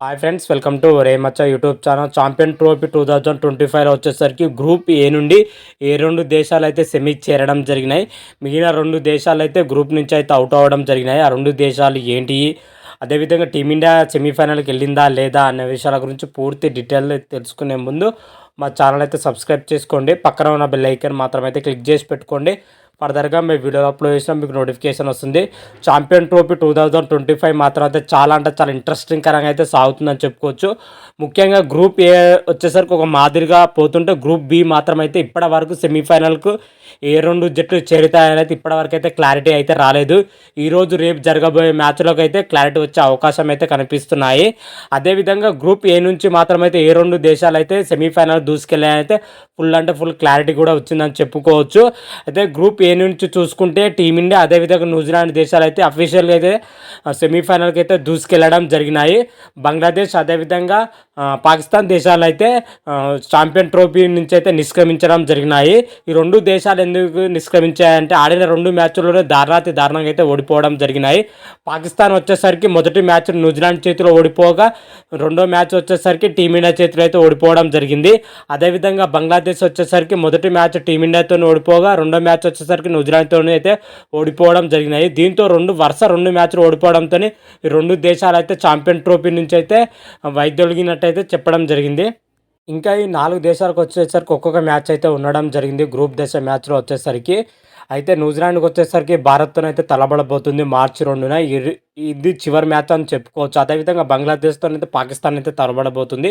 Hi friends welcome to రేమచ్చ YouTube channel champion trophy two thousand twenty five వచ్చేసరికి group A నుండి A రెండు దేశాలు అయితే సెమీ చేరడం జరిగినాయి. మిగిలిన రెండు దేశాలు అయితే గ్రూప్ నుంచి అయితే అవుట్ అవ్వడం జరిగినాయి. ఆ రెండు దేశాలు ఏంటి? అదేవిధంగా టీమిండియా సెమీఫైనల్కి వెళ్ళిందా లేదా అనే విషయాల గురించి పూర్తి డీటెయిల్ తెలుసుకునే ముందు మా ఛానల్ అయితే సబ్స్క్రైబ్ చేసుకోండి. పక్కన ఉన్న బెల్ ఐకన్ మాత్రం అయితే క్లిక్ చేసి పెట్టుకోండి. ఫర్దర్గా మేము వీడియోలో అప్లోడ్ చేసినా మీకు నోటిఫికేషన్ వస్తుంది. Champion trophy two thousand twenty five మాత్రం అయితే చాలా అంటే చాలా ఇంట్రెస్టింగ్ కరంగా అయితే సాగుతుందని చెప్పుకోవచ్చు. ముఖ్యంగా గ్రూప్ ఏ వచ్చేసరికి ఒక మాదిరిగా పోతుంటే గ్రూప్ బి మాత్రం అయితే ఇప్పటి వరకు సెమీఫైనల్కు ఏ రెండు జట్లు చేరుతాయని అయితే ఇప్పటివరకు అయితే క్లారిటీ అయితే రాలేదు. ఈరోజు రేపు జరగబోయే మ్యాచ్లోకి అయితే క్లారిటీ వచ్చే అవకాశం అయితే కనిపిస్తున్నాయి. అదేవిధంగా గ్రూప్ ఏ నుంచి మాత్రం అయితే ఏ రెండు దేశాలు అయితే సెమీఫైనల్ దూసుకెళ్ళాయైతే ఫుల్ అంటే ఫుల్ క్లారిటీ కూడా వచ్చిందని చెప్పుకోవచ్చు. అయితే గ్రూప్ ఏ నుంచి చూసుకుంటే టీమిండియా అదేవిధంగా న్యూజిలాండ్ దేశాలు అయితే అఫీషియల్గా అయితే సెమీఫైనల్కి అయితే దూసుకెళ్ళడం జరిగినాయి. బంగ్లాదేశ్ అదేవిధంగా పాకిస్తాన్ దేశాలు అయితే ఛాంపియన్ ట్రోఫీ నుంచి అయితే నిష్క్రమించడం జరిగినాయి. ఈ రెండు దేశాలు ఎందుకు నిష్క్రమించాయంటే ఆడిన రెండు మ్యాచ్ల్లోనే దారుణాతి దారుణంగా అయితే ఓడిపోవడం జరిగినాయి. పాకిస్తాన్ వచ్చేసరికి మొదటి మ్యాచ్ న్యూజిలాండ్ చేతిలో ఓడిపోగా రెండో మ్యాచ్ వచ్చేసరికి టీమిండియా చేతిలో అయితే ఓడిపోవడం జరిగింది. అదేవిధంగా బంగ్లాదేశ్ వచ్చేసరికి మొదటి మ్యాచ్ టీమిండియాతో ఓడిపోగా రెండో మ్యాచ్ వచ్చేసరికి న్యూజిలాండ్తో అయితే ఓడిపోవడం జరిగినాయి. దీంతో రెండు వరుస రెండు మ్యాచ్లు ఓడిపోవడంతో ఈ రెండు దేశాలు అయితే ఛాంపియన్ ట్రోఫీ నుంచి అయితే వైద్యులిగినట్టు అయితే చెప్పడం జరిగింది. ఇంకా ఈ నాలుగు దేశాలకు వచ్చేసరికి ఒక్కొక్క మ్యాచ్ అయితే ఉండడం జరిగింది. గ్రూప్ దశ మ్యాచ్లో వచ్చేసరికి. అయితే న్యూజిలాండ్కి వచ్చేసరికి భారత్తో అయితే తలబడబోతుంది మార్చి రెండున. ఇది చివరి మ్యాచ్ అని చెప్పుకోవచ్చు. అదేవిధంగా బంగ్లాదేశ్తో అయితే పాకిస్తాన్ అయితే తలబడబోతుంది.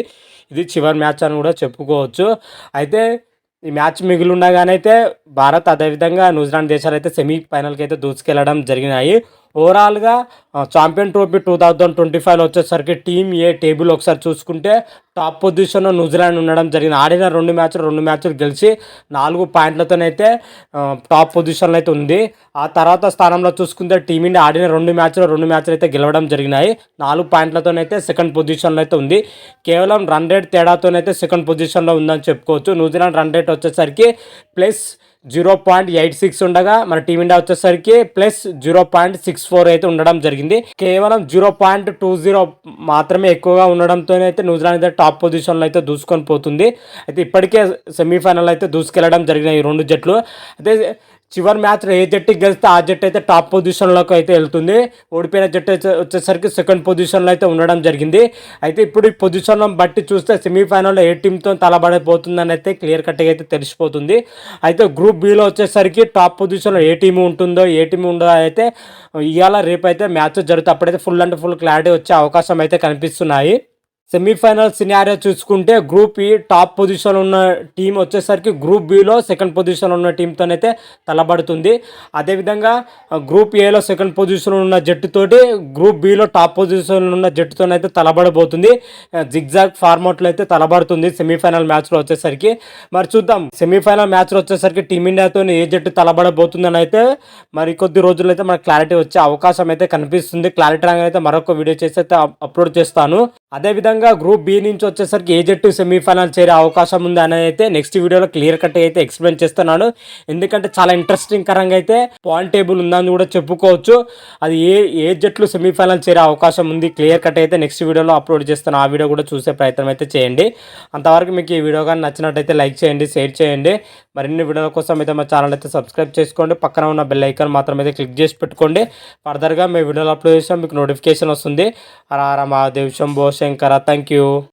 ఇది చివరి మ్యాచ్ అని కూడా చెప్పుకోవచ్చు. అయితే ఈ మ్యాచ్ మిగిలి ఉండగానైతే భారత్ అదేవిధంగా న్యూజిలాండ్ దేశాలు అయితే సెమీ ఫైనల్కి అయితే దూసుకెళ్ళడం జరిగినాయి. ఓవరాల్గా champion trophy two thousand twenty ఫైవ్లో వచ్చేసరికి టీమ్ ఏ టేబుల్ ఒకసారి చూసుకుంటే టాప్ పొజిషన్లో న్యూజిలాండ్ ఉండడం జరిగింది. ఆడిన రెండు మ్యాచ్లు రెండు మ్యాచ్లు గెలిచి నాలుగు పాయింట్లతోనైతే టాప్ పొజిషన్లో అయితే ఉంది. ఆ తర్వాత స్థానంలో చూసుకుంటే టీమిండియా ఆడిన రెండు మ్యాచ్లు రెండు మ్యాచ్లు అయితే గెలవడం జరిగినాయి. నాలుగు పాయింట్లతోనైతే సెకండ్ పొజిషన్లో అయితే ఉంది. కేవలం రన్ రేట్ తేడాతోనైతే సెకండ్ పొజిషన్లో ఉందని చెప్పుకోవచ్చు. న్యూజిలాండ్ రన్ రేట్ వచ్చేసరికి plus zero point eight six ఉండగా మన టీమిండియా వచ్చేసరికి plus zero point six four అయితే ఉండడం జరిగింది. కేవలం జీరో పాయింట్ టూ జీరో మాత్రమే ఎక్కువగా ఉండడంతో అయితే న్యూజిలాండ్ అయితే టాప్ పొజిషన్లో అయితే దూసుకొని పోతుంది. అయితే ఇప్పటికే సెమీఫైనల్ అయితే దూసుకెళ్ళడం జరిగినాయి ఈ రెండు జట్లు. అయితే చివరి మ్యాచ్లో ఏ జట్టుకి గెలిస్తే ఆ జట్టు అయితే టాప్ పొజిషన్లోకి అయితే వెళ్తుంది. ఓడిపోయిన జట్టు వచ్చేసరికి సెకండ్ పొజిషన్లో అయితే ఉండడం జరిగింది. అయితే ఇప్పుడు ఈ పొజిషన్లో బట్టి చూస్తే సెమీఫైనల్లో ఏ టీంతో తలబడిపోతుందని అయితే క్లియర్ కట్గా అయితే తెలిసిపోతుంది. అయితే గ్రూప్ బిలో వచ్చేసరికి టాప్ పొజిషన్లో ఏ టీం ఉంటుందో ఏ టీం ఉండదో అయితే ఇవాళ రేపు అయితే మ్యాచ్ జరుగుతుంది అప్పుడైతే ఫుల్ అండ్ ఫుల్ క్లారిటీ వచ్చే అవకాశం అయితే కనిపిస్తున్నాయి. సెమీఫైనల్ సినారియో చూసుకుంటే గ్రూప్ ఈ టాప్ పొజిషన్ ఉన్న టీం వచ్చేసరికి గ్రూప్ బిలో సెకండ్ పొజిషన్ ఉన్న టీంతోనైతే తలబడుతుంది. అదేవిధంగా గ్రూప్ ఏలో సెకండ్ పొజిషన్ ఉన్న జట్టుతోటి గ్రూప్ బిలో టాప్ పొజిషన్ ఉన్న జట్టుతోనైతే తలబడబోతుంది. జిగ్జాగ్ ఫార్మాట్లో అయితే తలబడుతుంది సెమీఫైనల్ మ్యాచ్లో వచ్చేసరికి. మరి చూద్దాం. సెమీఫైనల్ మ్యాచ్లో వచ్చేసరికి టీమిండియాతో ఏ జట్టు తలబడబోతుందని అయితే మరి కొద్ది రోజుల్లో అయితే మనకు క్లారిటీ వచ్చే అవకాశం అయితే కనిపిస్తుంది. క్లారిటీ రాగానే అయితే మరొక వీడియో చేసి అయితే అప్లోడ్ చేస్తాను. అదేవిధంగా గ్రూప్ బి నుంచి వచ్చేసరికి ఏ జట్టు సెమీఫైనల్ చేరే అవకాశం ఉంది అనేది అయితే నెక్స్ట్ వీడియోలో క్లియర్ కట్ అయితే ఎక్స్ప్లెయిన్ చేస్తున్నాను. ఎందుకంటే చాలా ఇంట్రెస్టింగ్ కరంగా అయితే పాయింట్ టేబుల్ ఉందని కూడా చెప్పుకోవచ్చు. అది ఏ ఏ జట్లు సెమీఫైనల్ చేరే అవకాశం ఉంది క్లియర్ కట్ అయితే నెక్స్ట్ వీడియోలో అప్లోడ్ చేస్తాను. ఆ వీడియో కూడా చూసే ప్రయత్నం అయితే చేయండి. అంతవరకు మీకు ఈ వీడియో కానీ నచ్చినట్టయితే లైక్ చేయండి షేర్ చేయండి. మరిన్ని వీడియోల కోసం అయితే మా ఛానల్ అయితే సబ్స్క్రైబ్ చేసుకోండి. పక్కన ఉన్న బెల్ ఐకాన్ మాత్రం అయితే క్లిక్ చేసి పెట్టుకోండి. ఫర్దర్గా మీ వీడియోలు అప్లోడ్ చేసాం మీకు నోటిఫికేషన్ వస్తుంది. రారా మహాదేవ్ శంభో శంకర thank you.